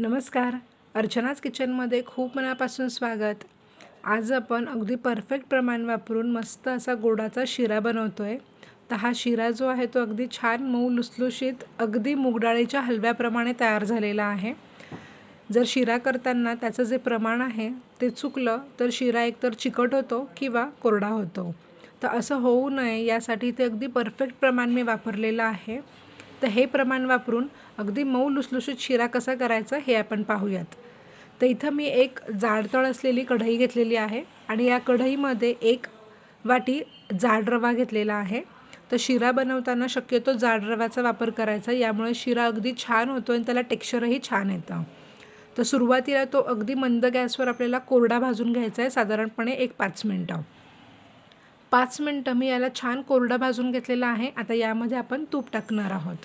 नमस्कार. अर्चनाच किचनमध्ये खूप मनापासून स्वागत. आज आपण अगदी परफेक्ट प्रमाण वापरून मस्त असा गोडाचा शिरा बनवतो आहे तर हा शिरा जो आहे तो अगदी छान मऊ लुसलुशीत अगदी मुगडाळीच्या हलव्याप्रमाणे तयार झालेला आहे. जर शिरा करताना त्याचं जे प्रमाण आहे ते चुकलं तर शिरा एकतर चिकट होतो किंवा कोरडा होतो. तर असं होऊ नये यासाठी ते अगदी परफेक्ट प्रमाण मी वापरलेलं आहे. तर हे प्रमाण वापरून अगदी मऊ लुसलुशीत शिरा कसा करायचा हे आपण पाहूयात. तर इथं मी एक जाडतळ असलेली कढई घेतलेली आहे आणि या कढईमध्ये एक वाटी जाड रवा घेतलेला आहे. तर शिरा बनवताना शक्यतो जाड रव्याचा वापर करायचा यामुळे शिरा अगदी छान होतो आणि त्याला टेक्स्चरही छान येतं. तर सुरुवातीला तो अगदी मंद गॅसवर आपल्याला कोरडा भाजून घ्यायचा आहे साधारणपणे एक पाच मिनटं. पाच मिनटं मी याला छान कोरडा भाजून घेतलेला आहे. आता यामध्ये आपण तूप टाकणार आहोत.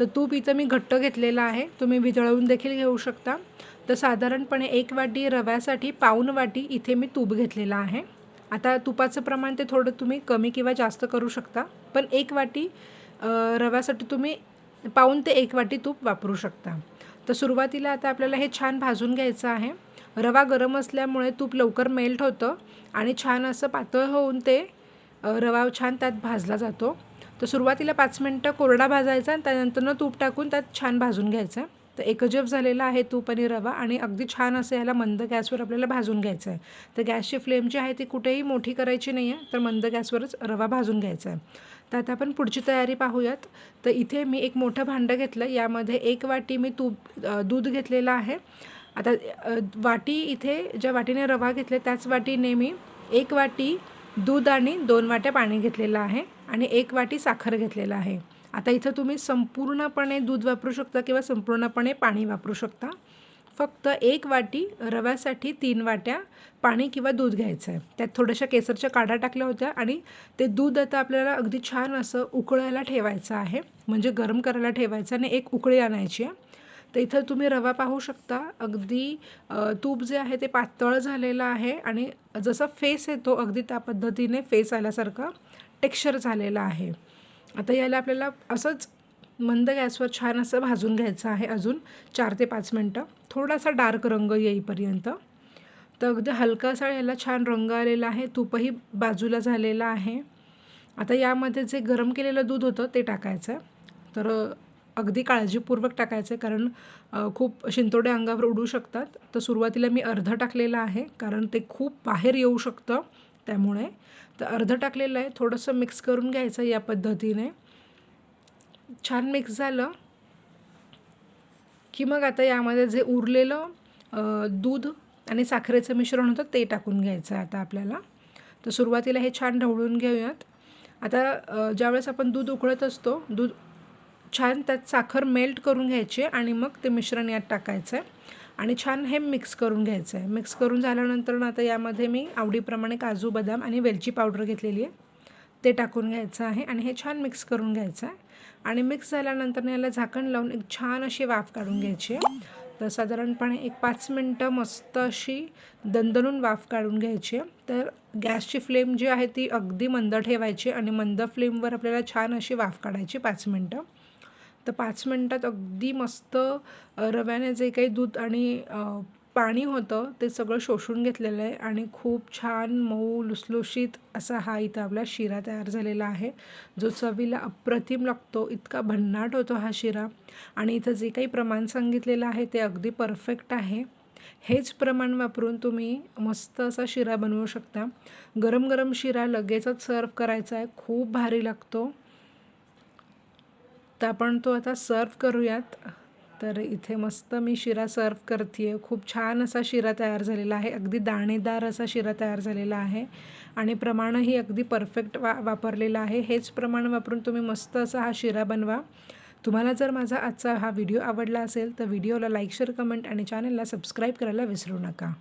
तर तूप इथं मी घट्ट घेतलेलं आहे. तुम्ही वितळवून देखील घेऊ शकता. तर साधारणपणे एक वाटी रव्यासाठी पाऊन वाटी इथे मी तूप घेतलेलं आहे. आता तुपाचं प्रमाण ते थोडं तुम्ही कमी किंवा जास्त करू शकता. पण एक वाटी रव्यासाठी तुम्ही पाऊन ते एक वाटी तूप वापरू शकता. तर सुरुवातीला आता आपल्याला हे छान भाजून घ्यायचं आहे. रवा गरम असल्यामुळे तूप लवकर मेल्ट होतं आणि छान असं पातळ होऊन ते रवा छान त्यात भाजला जातो. तर सुरुवातीला पाच मिनटं कोरडा भाजायचा आणि त्यानंतरनं तूप टाकून त्यात छान भाजून घ्यायचं. तर एकजप झालेला आहे तूप आणि रवा आणि अगदी छान असं ह्याला मंद गॅसवर आपल्याला भाजून घ्यायचं आहे. तर गॅसची फ्लेम जी आहे ती कुठेही मोठी करायची नाही आहे तर मंद गॅसवरच रवा भाजून घ्यायचा आहे. तर आता आपण पुढची तयारी पाहूयात. तर इथे मी एक मोठं भांडं घेतलं. यामध्ये एक वाटी मी तूप दूध घेतलेलं आहे. आता वाटी इथे ज्या वाटीने रवा घेतले त्याच वाटीने मी एक वाटी दूध आणि दोन वाट्या पाणी घेतलेलं आहे आणि एक वाटी साखर घेतलेलं आहे. आता इथं तुम्ही संपूर्णपणे दूध वापरू शकता किंवा संपूर्णपणे पाणी वापरू शकता. फक्त एक वाटी रव्यासाठी तीन वाट्या पाणी किंवा दूध घ्यायचं आहे. त्यात थोड्याशा केसरच्या काढा टाकल्या होत्या आणि ते दूध आता आपल्याला अगदी छान असं उकळायला ठेवायचं आहे. म्हणजे गरम करायला ठेवायचं आणि एक उकळी आणायची आहे. तर इथं तुम्ही रवा पाहू शकता. अगदी तूप जे आहे ते पातळ झालेलं आहे आणि जसं फेस येतो अगदी त्या पद्धतीने फेस आल्यासारखं टेक्स्चर झालेलं आहे. आता याला आपल्याला असंच मंद गॅसवर छान असं भाजून घ्यायचं आहे अजून चार ते पाच मिनटं. थोडासा डार्क रंग येईपर्यंत. तर अगदी हलकासा याला छान रंग आलेला आहे. तूपही बाजूला झालेला आहे. आता यामध्ये जे गरम केलेलं दूध होतं ते टाकायचं. तर अगदी काळजीपूर्वक टाकायचं आहे कारण खूप शिंतोडे अंगावर उडू शकतात. तर सुरुवातीला मी अर्ध टाकलेलं आहे कारण ते खूप बाहेर येऊ शकतं त्यामुळे. तर अर्ध टाकलेलं आहे थोडंसं मिक्स करून घ्यायचं या पद्धतीने. छान मिक्स झालं की मग आता यामध्ये जे उरलेलं दूध आणि साखरेचं मिश्रण होतं ते टाकून घ्यायचं आहे आता आपल्याला. तर सुरुवातीला हे छान ढवळून घेऊयात. आता ज्यावेळेस आपण दूध उकळत असतो दूध छान त्यात साखर मेल्ट करून घ्यायची आणि मग ते मिश्रण यात टाकायचं आहे आणि छान हे मिक्स करून घ्यायचं आहे मिक्स करून झाल्यानंतर आता यामध्ये मी आवडीप्रमाणे काजू बदाम आणि वेलची पावडर घेतलेली आहे. ते टाकून घ्यायचं आहे आणि हे छान मिक्स करून घ्यायचं आहे आणि मिक्स झाल्यानंतर याला झाकण लावून एक छान अशी वाफ काढून घ्यायची आहे. तर साधारणपणे एक पाच मिनटं मस्त अशी दणदणून वाफ काढून घ्यायची आहे. तर गॅसची फ्लेम जी आहे ती अगदी मंद ठेवायची आणि मंद फ्लेमवर आपल्याला छान अशी वाफ काढायची पाच मिनटं. तर पाच मिनटात अगदी मस्त रव्याने जे काही दूध आणि पाणी होतं ते सगळं शोषून घेतलेलं आहे आणि खूप छान मऊ लुसलुशीत असा हा इथं आपला शिरा तयार झालेला आहे. जो चवीला अप्रतिम लागतो इतका भन्नाट होतो हा शिरा. आणि इथं जे काही प्रमाण सांगितलेलं आहे ते अगदी परफेक्ट आहे. हेच प्रमाण वापरून तुम्ही मस्त असा शिरा बनवू शकता. गरम गरम शिरा लगेचच सर्व करायचा आहे. खूप भारी लागतो. तर आपण तो आता सर्व करूयात. तर इथे मस्त मी शिरा सर्व करते आहे खूप छान असा शिरा तयार झालेला आहे. अगदी दाणेदार असा शिरा तयार झालेला आहे. आणि प्रमाणही अगदी परफेक्ट वा वापरलेलं आहे. हेच प्रमाण वापरून तुम्ही मस्त असा हा शिरा बनवा. तुम्हाला जर माझा आजचा हा व्हिडिओ आवडला असेल तर व्हिडिओला लाईक शेअर कमेंट आणि चॅनलला सबस्क्राईब करायला विसरू नका.